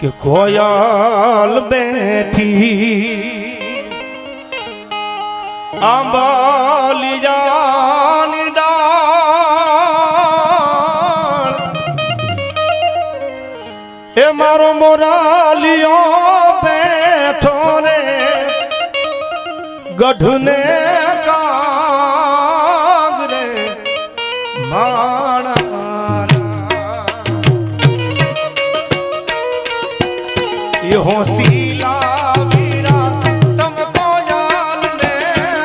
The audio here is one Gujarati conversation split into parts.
કે ખોયાલ બેઠી આંબાલિયાની ડાળ. એ મારો મોરાલિયો બેઠો રે ગઢને એ હોસીલા વીરા તમ કોયાલ ને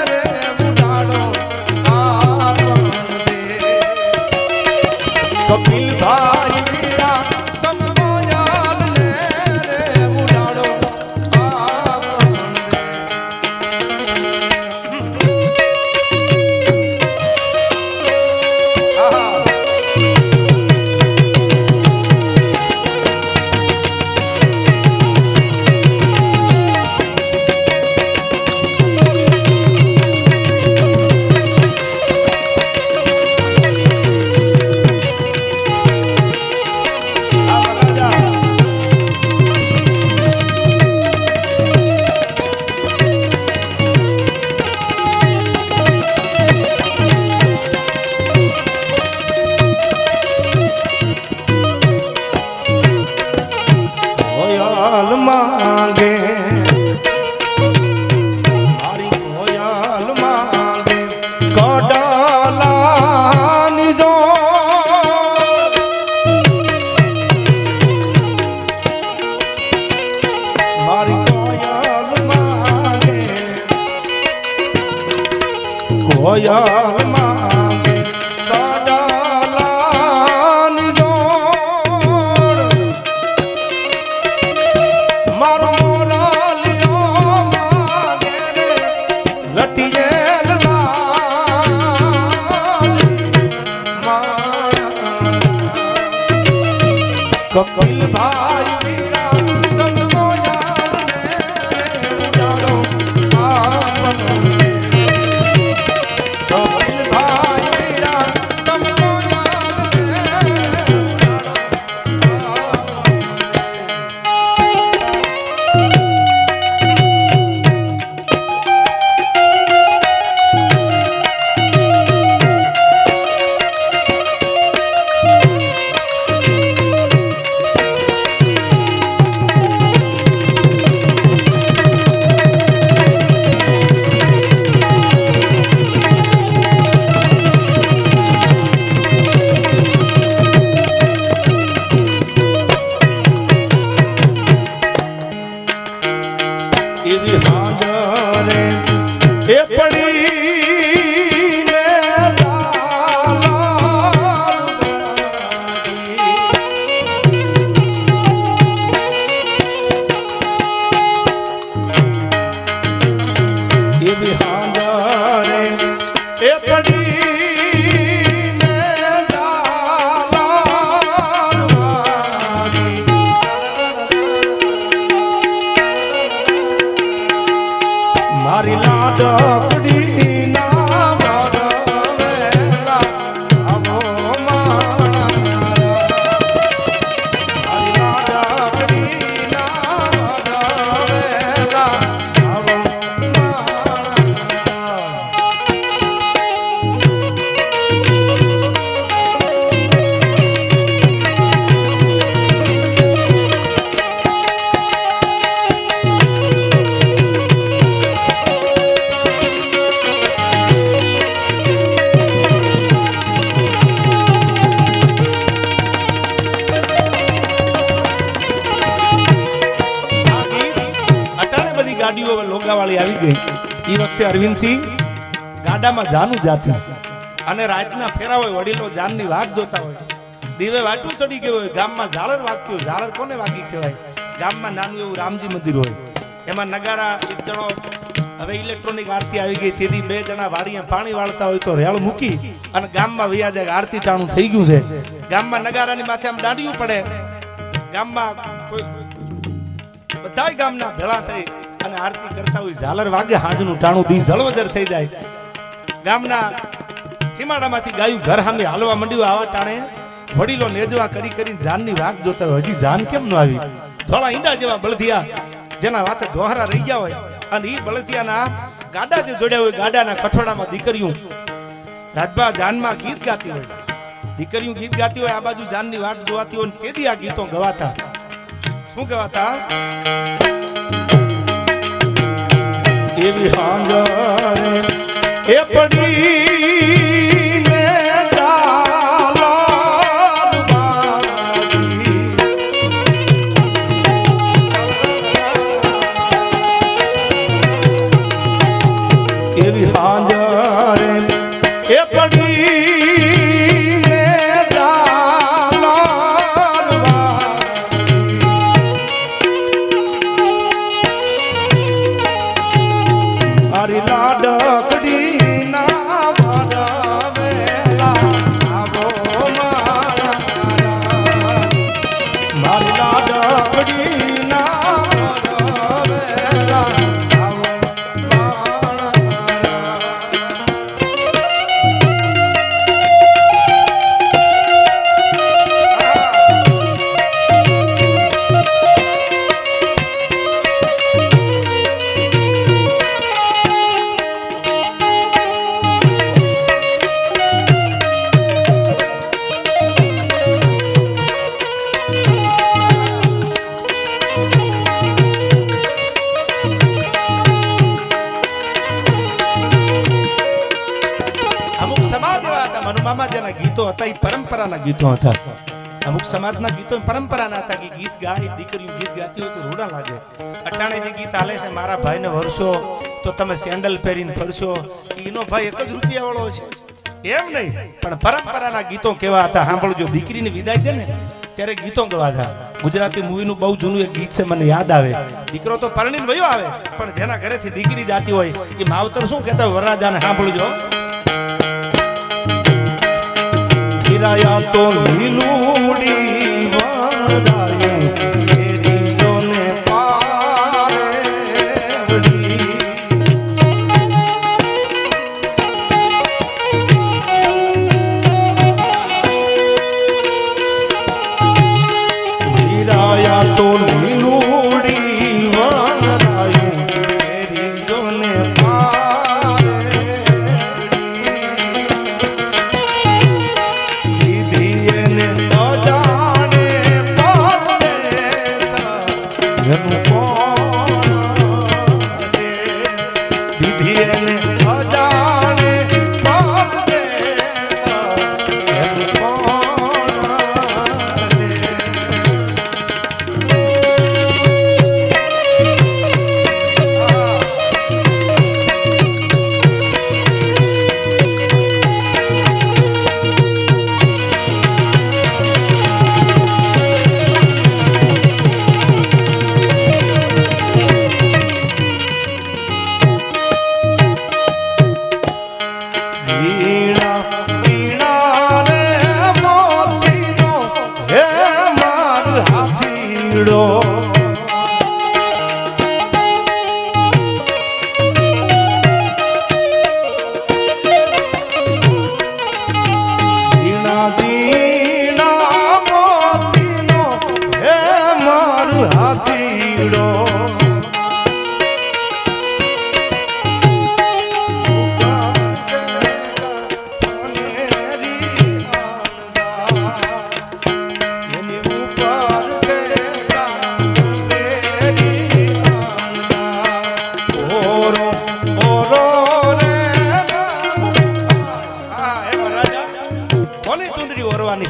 રે ઉડાડો આપણ દે કપિલ ભાઈ વીરા તમ કોયાલ ને રે ઉડાડો આપણ દે આહા માંગે મારી કોયલ માંગે કડાલાની જો મારી કોયલ માંગે કોયલ લાલ કપિલ એવી હાજરે એ પડી ગાડીઓ લોગાવાળી આવી ગઈ એ વખતે અરવિંદસિંહ ગાડામાં જાનું જાતી. અને રાતના ફેરા હોય વડીલો જાનની વાટ જોતા હોય. દીવે વાટું ચડી ગયું હોય, ગામમાં ઝાલર વાગતી હોય. ઝાલર કોને વાગી કહેવાય? ગામમાં નાનું એવું રામજી મંદિર હોય. એમાં નગારા એક જણો હવે ઇલેક્ટ્રોનિક આરતી આવી ગઈ. તેથી બે જણા વાડીએ પાણી વાળતા હોય તો રેળ મૂકી અને ગામમાં વૈયા જાય, આરતી ટાણું થઈ ગયું છે. ગામમાં નગારાની માથે આમ દાંડિયું પડે. ગામમાં કોઈ બધા ગામના ભેળા થઈ અને આરતી કરતા હોય ઝાલર વાગે, હાજનું ટાણું દી જળવદર થઈ જાય. ગામના હિમાડામાંથી ગાયું ઘર સામે હાલવા માંડ્યું આવા ટાણે વડીલો નેજવા કરી કરીને જાનની વાત જોતા હોય. હજી જાન કેમ ન આવી? ધોળા ઈંડા જેવા બળધિયા જેના વાતે દોહરા રહી ગયા હોય અને એ બળદિયાના ગાડા જે જોડ્યા હોય, ગાડાના કઠોડામાં દીકરીઓ રાજભા જાનમાં ગીત ગાતી હોય. દીકરીઓ ગીત ગાતી હોય, આ બાજુ જાનની વાટ જોવાતી હોય તેથી આ ગીતો ગવાતા. શું ગવાતા? એવી હાંજરે એ પડી પરંપરાના ગીતો હતા. અમુક સમાજના ગીતો પરંપરાના હતા કે ગીત ગાય, દીકરીઓ ગીત ગાતી હોય તો રૂડા લાગે. અટાણે જે ગીત આલે છે, મારા ભાઈને વરસો, તો તમે સેન્ડલ પહેરીને ફરશો. એનો ભાઈ એક જ રૂપિયા વાળો છે. એમ નહીં, પણ પરંપરાના ગીતો કેવા હતા? સાંભળજો દીકરીને વિદાય દે ને, ત્યારે ગીતો ગવાતા ગુજરાતી મૂવીનું બહુ જૂનું એક ગીત છે, મને યાદ આવે. દીકરો તો પરણીને વયો આવે, પણ જેના ઘરેથી દીકરી જાતી હોય, એ માવતર શું કહેતા વરરાજાને સાંભળજો. હિરાયા તો લીલુડી વનરાયું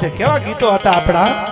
કેવા ગીતો હતા આપણા?